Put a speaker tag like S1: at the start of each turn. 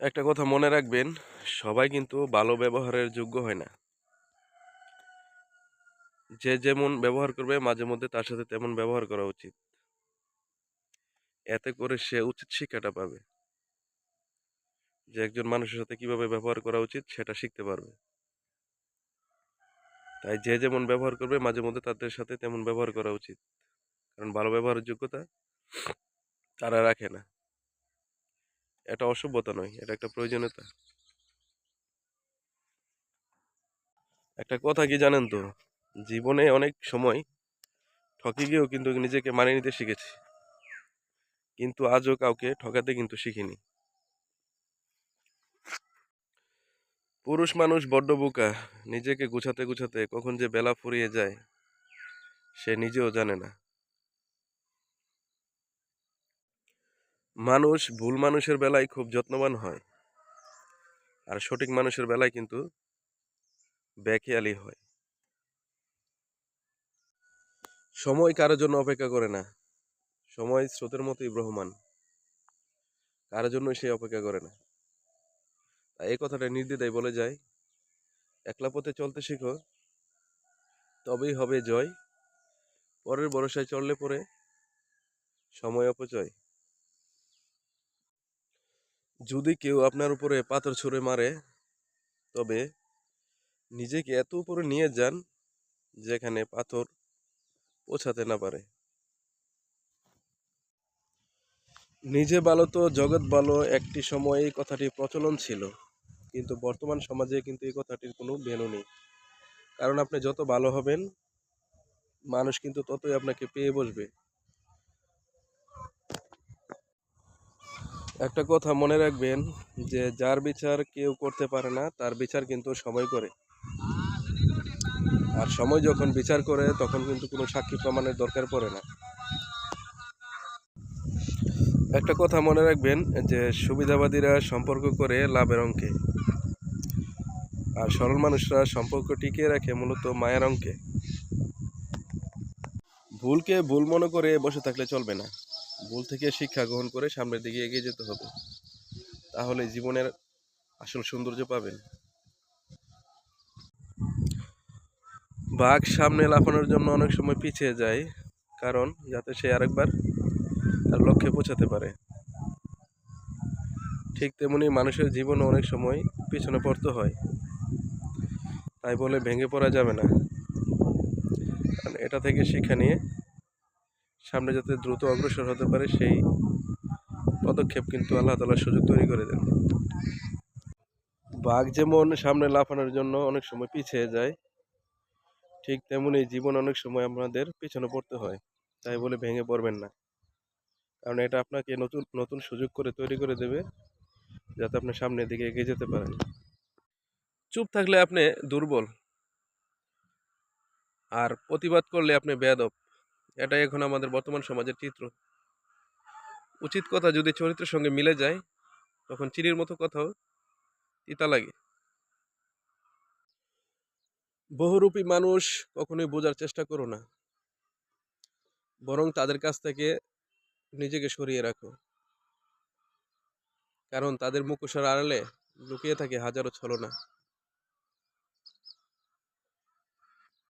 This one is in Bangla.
S1: একটা কথা মনে রাখবেন, সবাই কিন্তু ভালো ব্যবহারের যোগ্য হয় না। যে যেমন ব্যবহার করবে, মাঝে মধ্যে তার সাথে তেমন ব্যবহার করা উচিত। এতে করে সে উচিত শিক্ষাটা পাবে। যে একজন মানুষের সাথে কীভাবে ব্যবহার করা উচিত, সেটা শিখতে পারবে। তাই যে যেমন ব্যবহার করবে, মাঝে মধ্যে তাদের সাথে তেমন ব্যবহার করা উচিত। কারণ ভালো ব্যবহারের যোগ্যতা তারা রাখে না। এটা অসভ্যতা নয়, এটা একটা প্রয়োজনীয়তা। একটা কথা কি জানেন তো? জীবনে অনেক সময় ঠকে গিয়েও কিন্তু নিজেকে মানিয়ে নিতে শিখেছি। কিন্তু আজও কাউকে ঠকাতে কিন্তু শিখিনি। পুরুষ মানুষ বড্ড বোকা, নিজেকে গুছাতে গুছাতে কখন যে বেলা ফুরিয়ে যায়, সে নিজেও জানে না। মানুষ ভুল মানুষের বেলায় খুব যত্নবান হয় আর সঠিক মানুষের বেলায় কিন্তু বেখেয়ালি হয়। সময় কারোর জন্য অপেক্ষা করে না। সময় স্রোতের মতোই ব্রহ্মান কারোর জন্য সে অপেক্ষা করে না। তাই এই কথাটা নির্দ্বিধায় বলে যায়, একলা পথে চলতে শিখো, তবেই হবে জয়। পরের ভরসায় চললে পরে সময় অপচয়। যদি কেউ আপনার উপরে পাথর ছুঁড়ে মারে, তবে নিজেকে এত উপরে নিয়ে যান যেখানে পাথর পৌঁছাতে না পারে। নিজে ভালো তো, জগৎ ভালো, একটি সময় এই কথাটি প্রচলন ছিল। কিন্তু বর্তমান সমাজে কিন্তু এই কথাটির কোনো ভ্যালু নেই। কারণ আপনি যত ভালো হবেন, মানুষ কিন্তু ততই আপনাকে পেয়ে বসবে। একটা কথা মনে রাখবেন যে যার বিচার কেউ করতে পারে না, তার বিচার কিন্তু সময় করে। আর সময় যখন বিচার করে, তখন কিন্তু কোনো সাক্ষী প্রমাণের দরকার পড়ে না। একটা কথা মনে রাখবেন যে সুবিধাবাদীরা সম্পর্ক করে লাভের অঙ্কে। আর সরল মানুষরা সম্পর্ক টিকিয়ে রাখে মূলত মায়ের অঙ্কে। ভুলকে ভুল মনে করে বসে থাকলে চলবে না। ভুল থেকে শিক্ষা গ্রহণ করে সামনের দিকে এগিয়ে যেতে হবে। তাহলে জীবনের আসল সৌন্দর্য পাবেন। বাঘ সামনে লাফানোর জন্য অনেক সময় পিছিয়ে যায়, কারণ যাতে সে আরেকবার তার লক্ষ্যে পৌঁছাতে পারে। ঠিক তেমনি মানুষের জীবনে অনেক সময় পিছনে পড়তে হয়। তাই বলে ভেঙে পড়া যাবে না। এটা থেকে শিক্ষা নিয়ে সামনে যাতে দ্রুত অগ্রসর হতে পারে, সেই পদক্ষেপ কিন্তু আল্লাহ তালা সুযোগ তৈরি করে দেন। বাঘ যেমন সামনে লাফানোর জন্য অনেক সময় পিছিয়ে যায়, ঠিক তেমনি জীবন অনেক সময় আমাদের পিছনে পড়তে হয়, তাই বলে ভেঙে পড়বেন না। কারণ এটা আপনাকে নতুন নতুন সুযোগ করে তৈরি করে দেবে, যাতে আপনি সামনের দিকে এগিয়ে যেতে পারেন। চুপ থাকলে আপনি দুর্বল, আর প্রতিবাদ করলে আপনি বেয়াদব। এটাই এখন আমাদের বর্তমান সমাজের চিত্র। উচিত কথা যদি চরিত্রের সঙ্গে মিলে যায়, তখন চিনির মতো কথাও তিতা লাগে। বহুরূপী মানুষ কখনোই বোঝার চেষ্টা করো না। বরং তাদের কাছ থেকে নিজেকে সরিয়ে রাখো। কারণ তাদের মুখোশের আড়ালে লুকিয়ে থাকে হাজারো ছলনা।